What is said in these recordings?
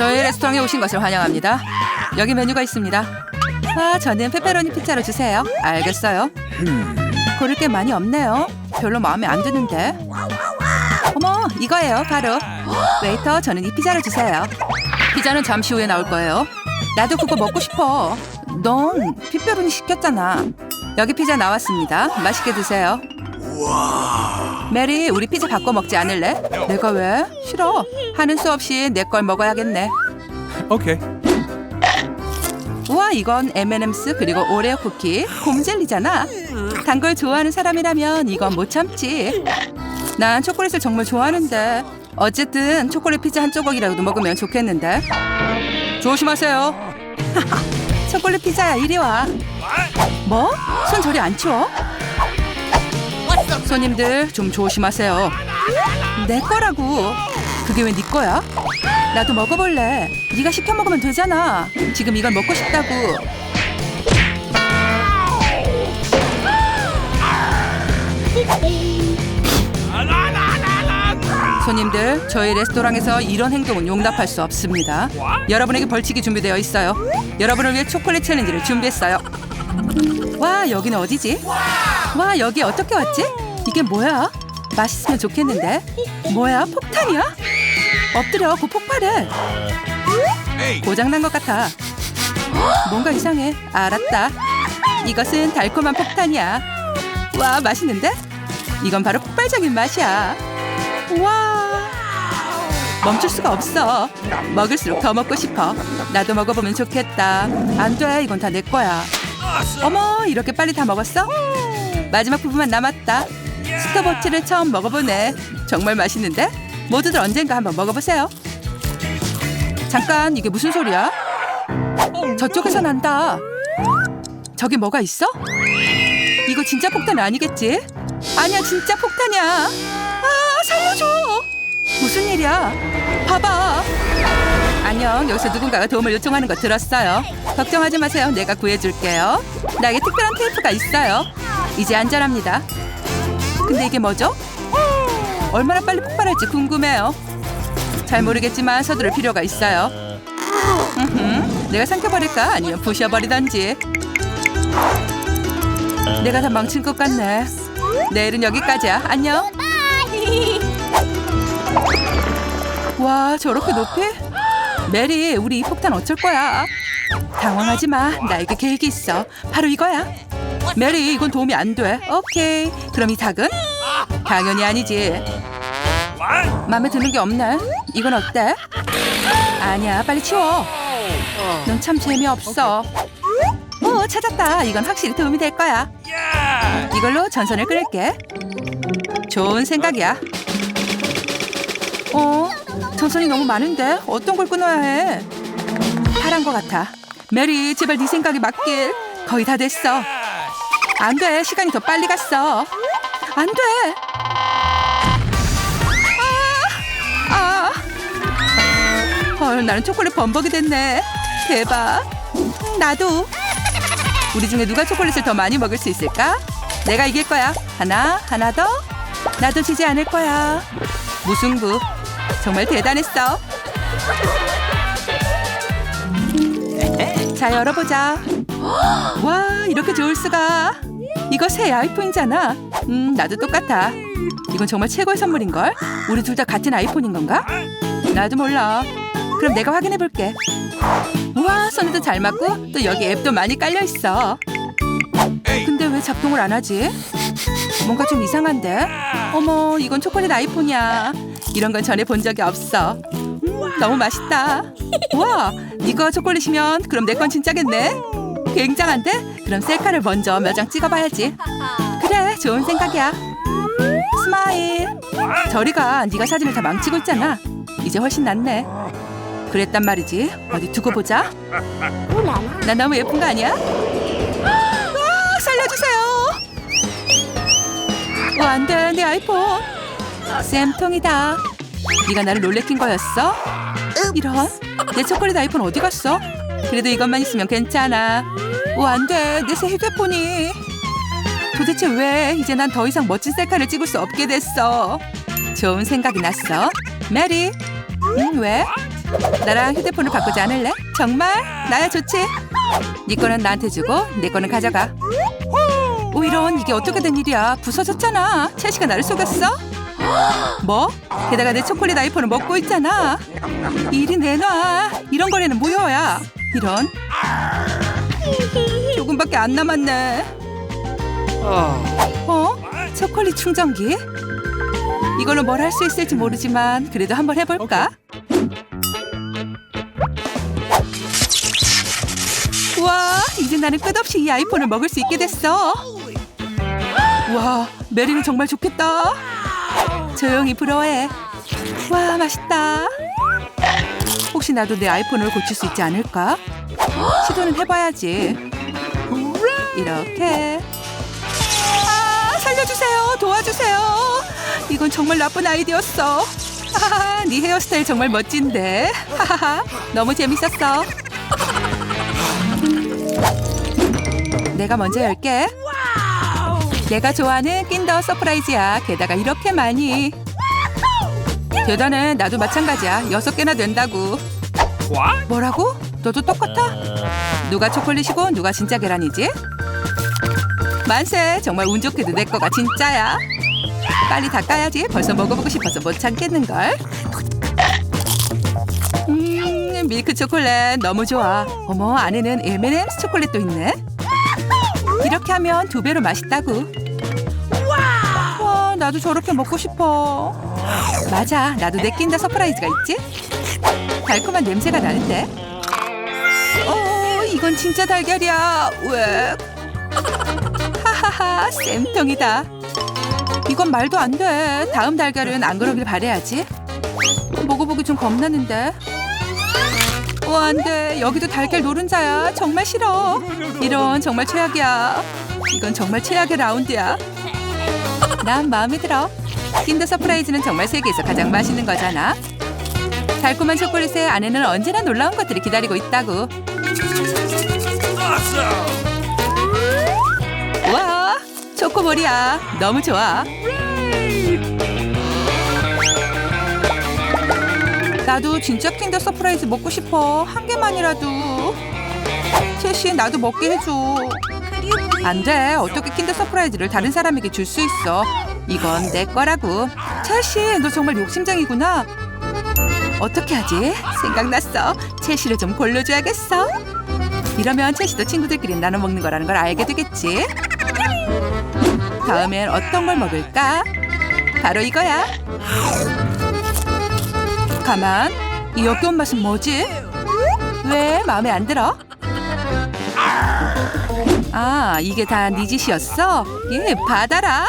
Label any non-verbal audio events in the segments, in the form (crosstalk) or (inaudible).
저희 레스토랑에 오신 것을 환영합니다. 여기 메뉴가 있습니다. 아, 저는 페페로니 피자로 주세요. 알겠어요. 고를 게 많이 없네요. 별로 마음에 안 드는데. 어머, 이거예요, 바로. 웨이터, 저는 이 피자를 주세요. 피자는 잠시 후에 나올 거예요. 나도 그거 먹고 싶어. 넌 페페로니 시켰잖아. 여기 피자 나왔습니다. 맛있게 드세요. 메리, 우리 피자 바꿔 먹지 않을래? 내가 왜? 싫어. 하는 수 없이 내 걸 먹어야겠네. Okay. 우와, 이건 M&M's 그리고 오레오 쿠키, 곰젤리잖아. 단 걸 좋아하는 사람이라면 이건 못 참지. 난 초콜릿을 정말 좋아하는데 어쨌든 초콜릿 피자 한 조각이라도 먹으면 좋겠는데. 조심하세요. (laughs) 초콜릿 피자야, 이리 와. 뭐? 손 저리 안 치워? 손님들 좀 조심하세요. 내 거라고. 그게 왜 네 거야? 나도 먹어볼래. 네가 시켜 먹으면 되잖아. 지금 이걸 먹고 싶다고. 손님들, 저희 레스토랑에서 이런 행동은 용납할 수 없습니다. 여러분에게 벌칙이 준비되어 있어요. 여러분을 위해 초콜릿 챌린지를 준비했어요. 와, 여기는 어디지? 와, 여기 어떻게 왔지? 이게 뭐야? 맛있으면 좋겠는데. 뭐야, 폭탄이야? 엎드려, 곧 폭발해. 고장난 것 같아. 뭔가 이상해. 알았다. 이것은 달콤한 폭탄이야. 와, 맛있는데? 이건 바로 폭발적인 맛이야. 와. 멈출 수가 없어. 먹을수록 더 먹고 싶어. 나도 먹어보면 좋겠다. 안 돼, 이건 다 내 거야. 어머, 이렇게 빨리 다 먹었어? 마지막 부분만 남았다. 스타버치를 처음 먹어보네. 정말 맛있는데? 모두들 언젠가 한번 먹어보세요. 잠깐, 이게 무슨 소리야? 저쪽에서 난다. 저기 뭐가 있어? 이거 진짜 폭탄 아니겠지? 아니야, 진짜 폭탄이야. 아, 살려줘. 무슨 일이야? 봐봐. 안녕. 여기서 누군가가 도움을 요청하는 거 들었어요. 걱정하지 마세요. 내가 구해줄게요. 나에게 특별한 테이프가 있어요. 이제 안전합니다. 근데 이게 뭐죠? 얼마나 빨리 폭발할지 궁금해요. 잘 모르겠지만 서두를 필요가 있어요. 내가 삼켜버릴까? 아니면 부셔버리던지. 내가 다 망친 것 같네. 내일은 여기까지야. 안녕. 와, 저렇게 높이? 메리, 우리 이 폭탄 어쩔 거야? 당황하지 마. 나에게 계획이 있어. 바로 이거야. 메리, 이건 도움이 안 돼. 오케이. 그럼 이 닭은? 당연히 아니지. 마음에 드는 게 없네. 이건 어때? 아니야, 빨리 치워. 넌 참 재미없어. 오, 찾았다. 이건 확실히 도움이 될 거야. 이걸로 전선을 끊을게. 좋은 생각이야. 어, 전선이 너무 많은데 어떤 걸 끊어야 해? 파란 것 같아. 메리, 제발 네 생각에 맞길. 거의 다 됐어. 안 돼, 시간이 더 빨리 갔어. 안 돼. 아, 아. 헐, 나는 초콜릿 범벅이 됐네. 대박. 음, 나도. 우리 중에 누가 초콜릿을 더 많이 먹을 수 있을까? 내가 이길 거야. 하나, 하나 더. 나도 지지 않을 거야. 무승부. 정말 대단했어. 자, 열어보자. 와, 이렇게 좋을 수가. 이거 새 아이폰이잖아. 음, 나도 똑같아. 이건 정말 최고의 선물인걸? 우리 둘 다 같은 아이폰인 건가? 나도 몰라. 그럼 내가 확인해 볼게. 우와, 손에도 잘 맞고 또 여기 앱도 많이 깔려 있어. 근데 왜 작동을 안 하지? 뭔가 좀 이상한데? 어머, 이건 초콜릿 아이폰이야. 이런 건 전에 본 적이 없어. 음, 너무 맛있다. 와, 이거 초콜릿이면 그럼 내 건 진짜겠네. 굉장한데? 그럼 셀카를 먼저 몇 장 찍어봐야지. 그래, 좋은 생각이야. 스마일. 저리가 네가 사진을 다 망치고 있잖아. 이제 훨씬 낫네. 그랬단 말이지. 어디 두고 보자. 나 너무 예쁜 거 아니야? 아, 살려주세요. 어, 안 돼, 내 아이폰. 쌤통이다. 네가 나를 놀래킨 거였어? 이런? 내 초콜릿 아이폰 어디 갔어? 그래도 이것만 있으면 괜찮아. 오, 안 돼. 내 새 휴대폰이. 도대체 왜 이제 난 더 이상 멋진 셀카를 찍을 수 없게 됐어? 좋은 생각이 났어. 메리. 응, 왜? 나랑 휴대폰을 바꾸지 않을래? 정말? 나야 좋지. 네 거는 나한테 주고 내 거는 가져가. 오 이런 이게 어떻게 된 일이야? 부서졌잖아. 채시가 나를 속였어? 뭐? 게다가 내 초콜릿 아이폰을 먹고 있잖아. 이리 내놔. 이런 거래는 무효야. 이런. 조금밖에 안 남았네. 어? 초콜릿 충전기? 이걸로 뭘 할 수 있을지 모르지만 그래도 한번 해볼까? 와, 이제 나는 끝없이 이 아이폰을 먹을 수 있게 됐어. 와, 메리는 정말 좋겠다. 조용히 부러워해. 와, 맛있다. 혹시 나도 내 아이폰을 고칠 수 있지 않을까? 시도는 해봐야지. 이렇게. 아, 살려주세요. 도와주세요. 이건 정말 나쁜 아이디어였어. 네 헤어스타일 정말 멋진데. 너무 재밌었어. 내가 먼저 열게. 내가 좋아하는 낀더 서프라이즈야. 게다가 이렇게 많이. 대단해. 나도 마찬가지야. 여섯 개나 된다고. 뭐라고? 너도 똑같아? 누가 초콜릿이고 누가 진짜 계란이지? 만세. 정말 운 좋게도 내 거가 진짜야. 빨리 닦아야지. 벌써 먹어보고 싶어서 못 참겠는걸. 음, 밀크 초콜릿 너무 좋아. 어머, 안에는 M&M's 초콜릿도 있네. 이렇게 하면 두 배로 맛있다고. 와, 나도 저렇게 먹고 싶어. 맞아, 나도 내 낀다 서프라이즈가 있지? 달콤한 냄새가 나는데. 어, 이건 진짜 달걀이야. 왜? (laughs) 하하하, 쌤통이다. 이건 말도 안 돼. 다음 달걀은 안 그러길 바래야지. 먹어보기 좀 겁나는데. 어, 안 돼. 여기도 달걀 노른자야. 정말 싫어. 이런 정말 최악이야. 이건 정말 최악의 라운드야. 난 마음에 들어. 킨더 서프라이즈는 정말 세계에서 가장 맛있는 거잖아. 달콤한 초콜릿에 안에는 언제나 놀라운 것들이 기다리고 있다고. 와, 초코볼이야. 너무 좋아. 나도 진짜 킨더 서프라이즈 먹고 싶어. 한 개만이라도. 채시, 나도 먹게 해줘. 안 돼. 어떻게 킨더 서프라이즈를 다른 사람에게 줄 수 있어? 이건 내 거라고. 채시, 너 정말 욕심쟁이구나. 어떻게 하지? 생각났어. 채시를 좀 골라줘야겠어. 이러면 채시도 친구들끼리 나눠 먹는 거라는 걸 알게 되겠지. 다음엔 어떤 걸 먹을까? 바로 이거야. 가만. 이 역겨운 맛은 뭐지? 왜 마음에 안 들어? 아, 이게 다 네 짓이었어? 예, 받아라.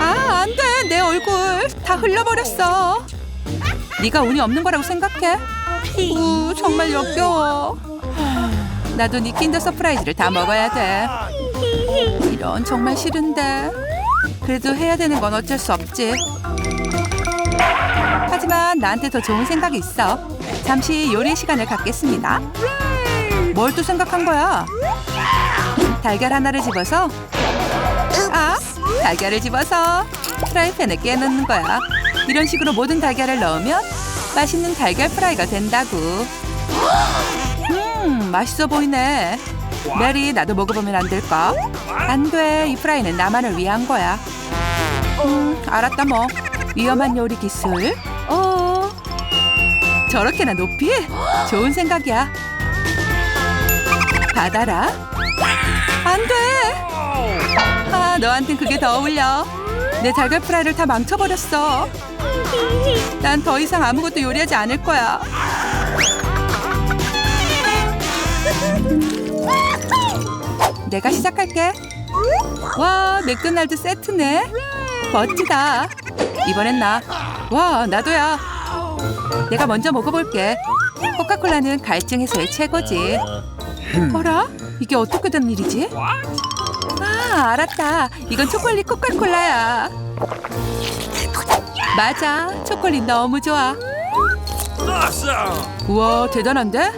아, 안 돼. 내 얼굴 다 흘러버렸어. 네가 운이 없는 거라고 생각해? 우, 정말 역겨워. 나도 네 킨더 서프라이즈를 다 먹어야 돼. 이런 정말 싫은데. 그래도 해야 되는 건 어쩔 수 없지. 하지만 나한테 더 좋은 생각이 있어. 잠시 요리 시간을 갖겠습니다. 뭘 또 생각한 거야? 달걀 하나를 집어서 아, 달걀을 집어서 프라이팬에 깨놓는 거야. 이런 식으로 모든 달걀을 넣으면 맛있는 달걀 프라이가 된다고. 음, 맛있어 보이네. 메리, 나도 먹어보면 안 될까? 안 돼. 이 프라이는 나만을 위한 거야. 음, 알았다 뭐. 위험한 요리 기술. 어. 저렇게나 높이? 좋은 생각이야. 받아라. 안 돼. 아, 너한텐 그게 더 어울려. 내 달걀 프라이를 다 망쳐버렸어. 난 더 이상 아무것도 요리하지 않을 거야. 내가 시작할게. 와, 맥도날드 세트네. 멋지다. 이번엔 나. 와, 나도야. 내가 먼저 먹어볼게. 코카콜라는 갈증 해소의 최고지. 어라? 이게 어떻게 된 일이지? 아, 알았다. 이건 초콜릿 코카콜라야. 맞아. 초콜릿 너무 좋아. 우와, 대단한데?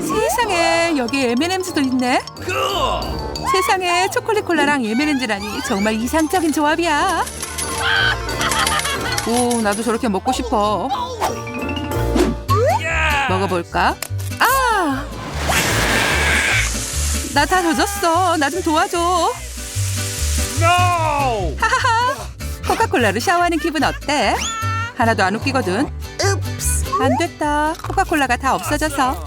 세상에, 여기 M&Ms도 있네. 세상에 초콜릿 콜라랑 M&Ms라니 정말 이상적인 조합이야. 오, 나도 저렇게 먹고 싶어. 먹어볼까? 아! 나 다 젖었어. 나 좀 도와줘. No! 코카콜라로 샤워하는 기분 어때? 하나도 안 웃기거든. 안 됐다. 코카콜라가 다 없어져서.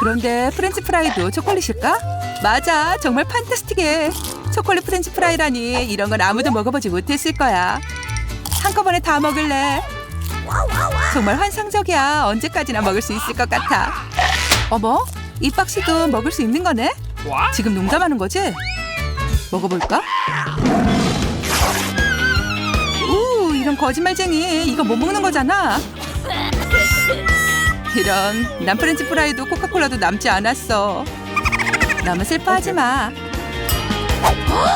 그런데 프렌치 프라이도 초콜릿일까? 맞아. 정말 판타스틱해. 초콜릿 프렌치 프라이라니 이런 건 아무도 먹어보지 못했을 거야. 한꺼번에 다 먹을래. 정말 환상적이야. 언제까지나 먹을 수 있을 것 같아. 어머? 이 박스도 먹을 수 있는 거네? 지금 농담하는 거지? 먹어볼까? 우 이런 거짓말쟁이. 이거 못 먹는 거잖아. 이런 난 프렌치 프라이도 코카콜라도 남지 않았어. 너무 슬퍼하지 마.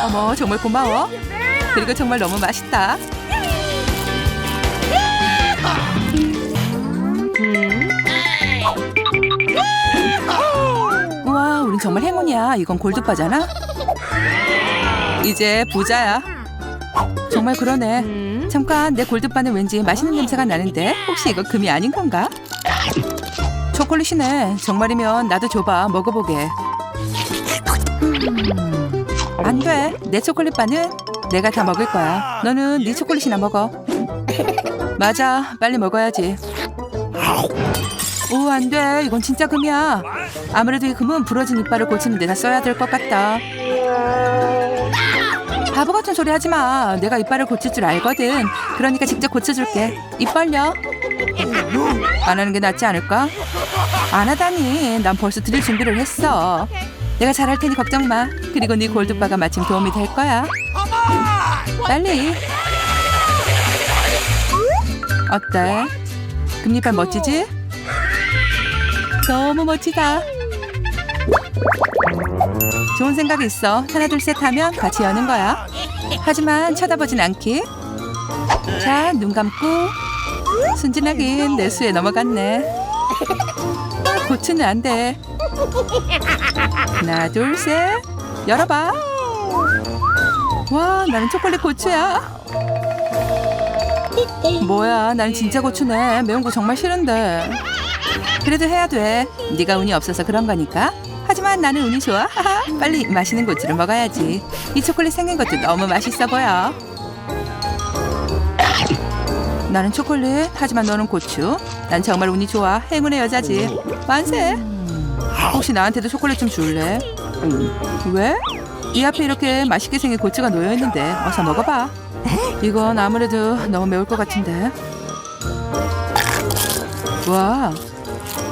어머 정말 고마워. 그리고 정말 너무 맛있다. 우 정말 행운이야. 이건 골드바잖아. 이제 부자야. 정말 그러네. 잠깐 내 골드바는 왠지 맛있는 냄새가 나는데? 혹시 이거 금이 아닌 건가? 초콜릿이네. 정말이면 나도 줘봐. 먹어보게. 안돼. 내 초콜릿바는 내가 다 먹을 거야. 너는 네 초콜릿이나 먹어. 맞아. 빨리 먹어야지 오 안 돼 이건 진짜 금이야 아무래도 이 금은 부러진 이빨을 고치는 데다 써야 될 것 같다 바보 같은 소리 하지 마. 내가 이빨을 고칠 줄 알거든. 그러니까 직접 고쳐줄게. 입 벌려. 안 하는 게 낫지 않을까? 안 하다니. 난 벌써 드릴 준비를 했어. 내가 잘할 테니 걱정 마. 그리고 네 골드바가 마침 도움이 될 거야. 빨리. 어때? 금리빨 멋지지? 너무 멋지다. 좋은 생각이 있어. 하나 둘 셋 하면 같이 여는 거야. 하지만 쳐다보진 않기. 자, 눈 감고. 순진하긴 내 수에 넘어갔네. 고추는 안 돼. 하나 둘 셋. 열어봐. 와, 나는 초콜릿 고추야. 뭐야, 난 진짜 고추네. 매운 거 정말 싫은데. 그래도 해야 돼. 네가 운이 없어서 그런 거니까. 하지만 나는 운이 좋아. 빨리 맛있는 고추를 먹어야지. 이 초콜릿 생긴 것도 너무 맛있어 보여. 나는 초콜릿, 하지만 너는 고추. 난 정말 운이 좋아. 행운의 여자지. 만세. 혹시 나한테도 초콜릿 좀 줄래? 왜? 이 앞에 이렇게 맛있게 생긴 고추가 놓여 있는데 어서 먹어봐. 이건 아무래도 너무 매울 것 같은데. 와,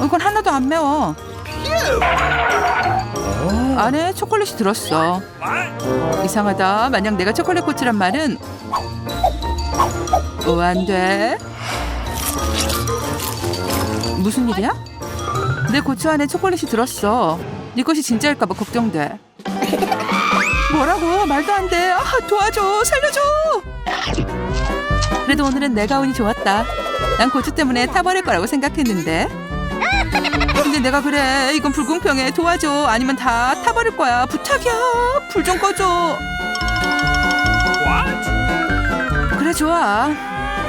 이건 하나도 안 매워. 안에 초콜릿이 들었어. 이상하다. 만약 내가 초콜릿 고추란 말은 오, 안 돼. 무슨 일이야? 내 고추 안에 초콜릿이 들었어. 네 것이 진짜일까봐 걱정돼. 뭐라고? 말도 안 돼. 아, 도와줘. 살려줘. 그래도 오늘은 내가 운이 좋았다. 난 고추 때문에 타버릴 거라고 생각했는데. 근데 내가 그래. 이건 불공평해. 도와줘. 아니면 다 타버릴 거야. 부탁이야. 불 좀 꺼줘. 그래 좋아.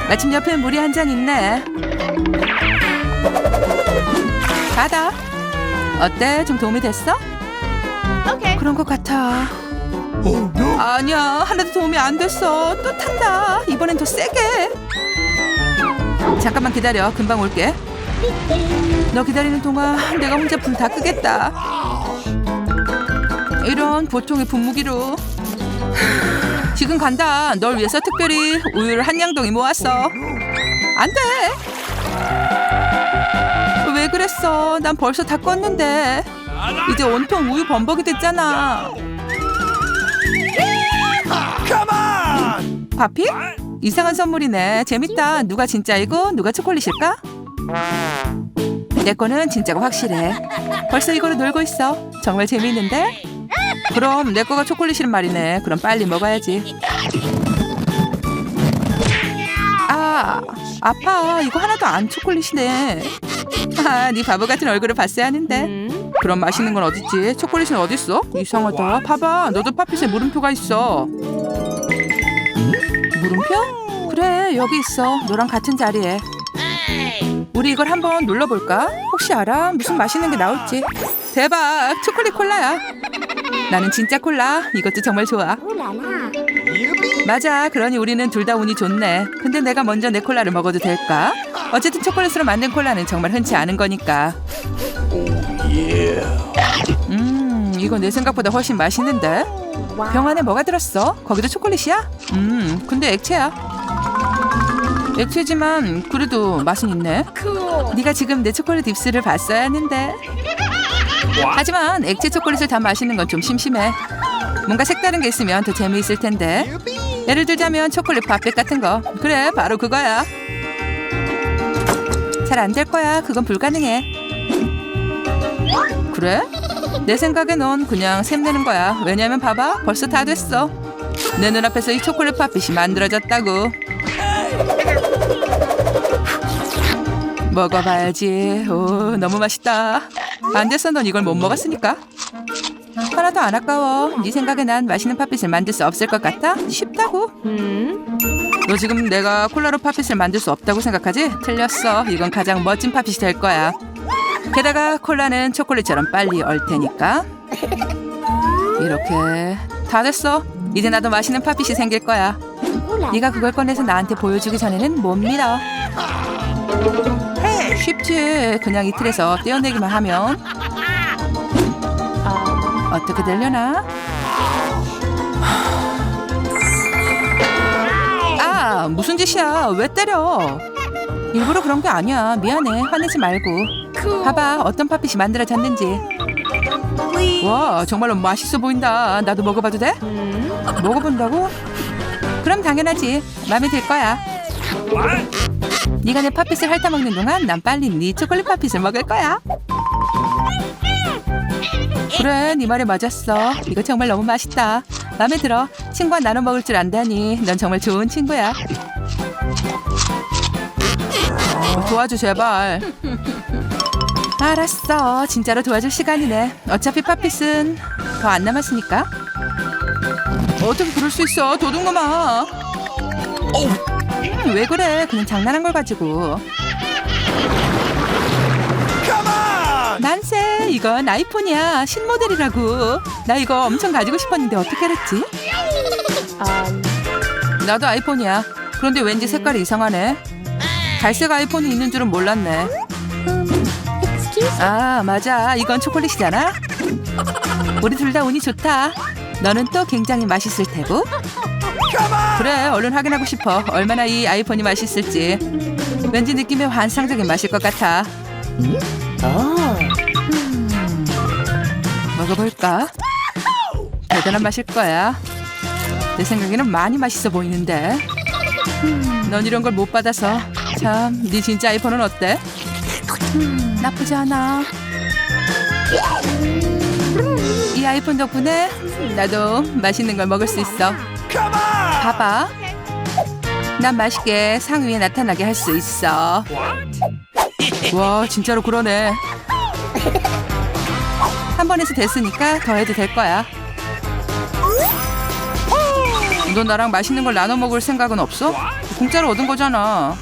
마침 옆에 물이 한 잔 있네. 받아. 어때? 좀 도움이 됐어? 그런 것 같아. 아니야 하나도 도움이 안 됐어. 또 탄다. 이번엔 더 세게. 잠깐만 기다려. 금방 올게. 너 기다리는 동안 내가 혼자 불 다 끄겠다. 이런 보통의 분무기로. 지금 간다. 널 위해서 특별히 우유를 한 양동이 모았어. 안 돼. 왜 그랬어? 난 벌써 다 껐는데. 이제 온통 우유 범벅이 됐잖아. 파피? 이상한 선물이네. 재밌다. 누가 진짜이고 누가 초콜릿일까? 내 거는 진짜가 확실해. 벌써 이거로 놀고 있어. 정말 재미있는데? 그럼 내 거가 초콜릿이란 말이네. 그럼 빨리 먹어야지. 아, 아파. 이거 하나도 안 초콜릿이네. 아, 네 바보 같은 얼굴을 봤어야 하는데. 그럼 맛있는 건 어딨지? 초콜릿은 어딨어? 이상하다. 봐봐, 너도 팥빛에 물음표가 있어. 물음표? 그래 여기 있어 너랑 같은 자리에 우리 이걸 한번 눌러볼까? 혹시 알아? 무슨 맛있는 게 나올지 대박 초콜릿 콜라야 나는 진짜 콜라 이것도 정말 좋아 맞아 그러니 우리는 둘 다 운이 좋네 근데 내가 먼저 내 콜라를 먹어도 될까? 어쨌든 초콜릿으로 만든 콜라는 정말 흔치 않은 거니까 음 이거 내 생각보다 훨씬 맛있는데 병 안에 뭐가 들었어? 거기도 초콜릿이야? 음, 근데 액체야. 액체지만 그래도 맛은 있네. 네가 지금 내 초콜릿 입술을 봤어야 했는데. 하지만 액체 초콜릿을 다 마시는 건 좀 심심해. 뭔가 색다른 게 있으면 더 재미있을 텐데. 예를 들자면 초콜릿 밥백 같은 거. 그래, 바로 그거야. 잘 안 될 거야. 그건 불가능해. 그래? 내 생각에 넌 그냥 샘내는 거야. 왜냐면 봐봐, 벌써 다 됐어. 내 눈앞에서 이 초콜릿 팥빛이 만들어졌다고. (laughs) 먹어봐야지. 오, 너무 맛있다. 안 됐어, 넌 이걸 못 먹었으니까. 하나도 안 아까워. 네 생각에 난 맛있는 팥빛을 만들 수 없을 것 같아? 쉽다고. 너 지금 내가 콜라로 팥빛을 만들 수 없다고 생각하지? 틀렸어. 이건 가장 멋진 팥빛이 될 거야. 게다가 콜라는 초콜릿처럼 빨리 얼 테니까 이렇게 다 됐어 이제 나도 맛있는 팥빛이 생길 거야 네가 그걸 꺼내서 나한테 보여주기 전에는 못 믿어 쉽지 그냥 이틀에서 떼어내기만 하면. 어떻게 되려나? 아 무슨 짓이야? 왜 때려? 일부러 그런 게 아니야. 미안해. 화내지 말고. 봐봐 어떤 팥빛이 만들어졌는지. 와 정말로 맛있어 보인다. 나도 먹어봐도 돼? 먹어본다고? 그럼 당연하지. 마음에 들 거야 네가 내 팥빛을 핥아먹는 동안 난 빨리 네 초콜릿 팥빛을 먹을 거야 그래 네 말이 맞았어 이거 정말 너무 맛있다 마음에 들어 친구와 나눠 먹을 줄 안다니 넌 정말 좋은 친구야 어, 도와줘 제발 알았어. 진짜로 도와줄 시간이네. 어차피 팥빛은 더 안 남았으니까. 어떻게 그럴 수 있어? 도둑놈아. 음, 왜 그래? 그냥 장난한 걸 가지고. Come on! 난세, 이건 아이폰이야. 신모델이라고. 나 이거 엄청 가지고 싶었는데 어떻게 알았지? 나도 아이폰이야. 그런데 왠지 색깔이 이상하네. 갈색 아이폰이 있는 줄은 몰랐네. 아, 맞아. 이건 초콜릿이잖아. 우리 둘 다 운이 좋다. 너는 또 굉장히 맛있을 테고. 그래, 얼른 확인하고 싶어. 얼마나 이 아이폰이 맛있을지. 왠지 느낌이 환상적인 맛일 것 같아. 음, 먹어볼까? 대단한 맛일 거야. 내 생각에는 많이 맛있어 보이는데. 넌 이런 걸 못 받아서 참, 네 진짜 아이폰은 어때? 음, 나쁘지 않아. 이 아이폰 덕분에 나도 맛있는 걸 먹을 수 있어. 봐봐. 난 맛있게 상 위에 나타나게 할 수 있어. 와, 진짜로 그러네. 한 번에서 됐으니까 더 해도 될 거야. 너 나랑 맛있는 걸 나눠 먹을 생각은 없어? 공짜로 얻은 거잖아.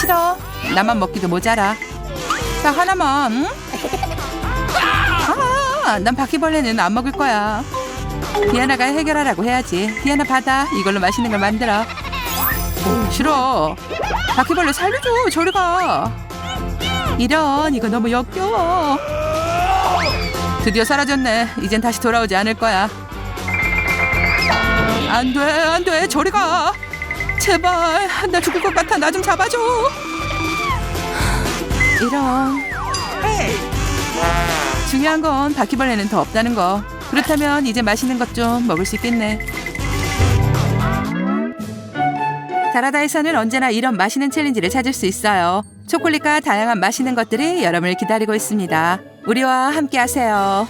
싫어. 나만 먹기도 모자라. 자, 하나만. 응? 아, 난 바퀴벌레는 안 먹을 거야. 디아나가 해결하라고 해야지. 디아나 받아. 이걸로 맛있는 걸 만들어. 오, 싫어. 바퀴벌레 살려줘. 저리 가. 이런 이거 너무 역겨워. 드디어 사라졌네. 이젠 다시 돌아오지 않을 거야. 안 돼, 안 돼. 저리 가. 제발. 나 죽을 것 같아. 나 좀 잡아줘. 이런. 중요한 건 바퀴벌레는 더 없다는 거. 그렇다면 이제 맛있는 것 좀 먹을 수 있겠네. 다라다에서는 언제나 이런 맛있는 챌린지를 찾을 수 있어요. 초콜릿과 다양한 맛있는 것들이 여러분을 기다리고 있습니다. 우리와 함께 하세요.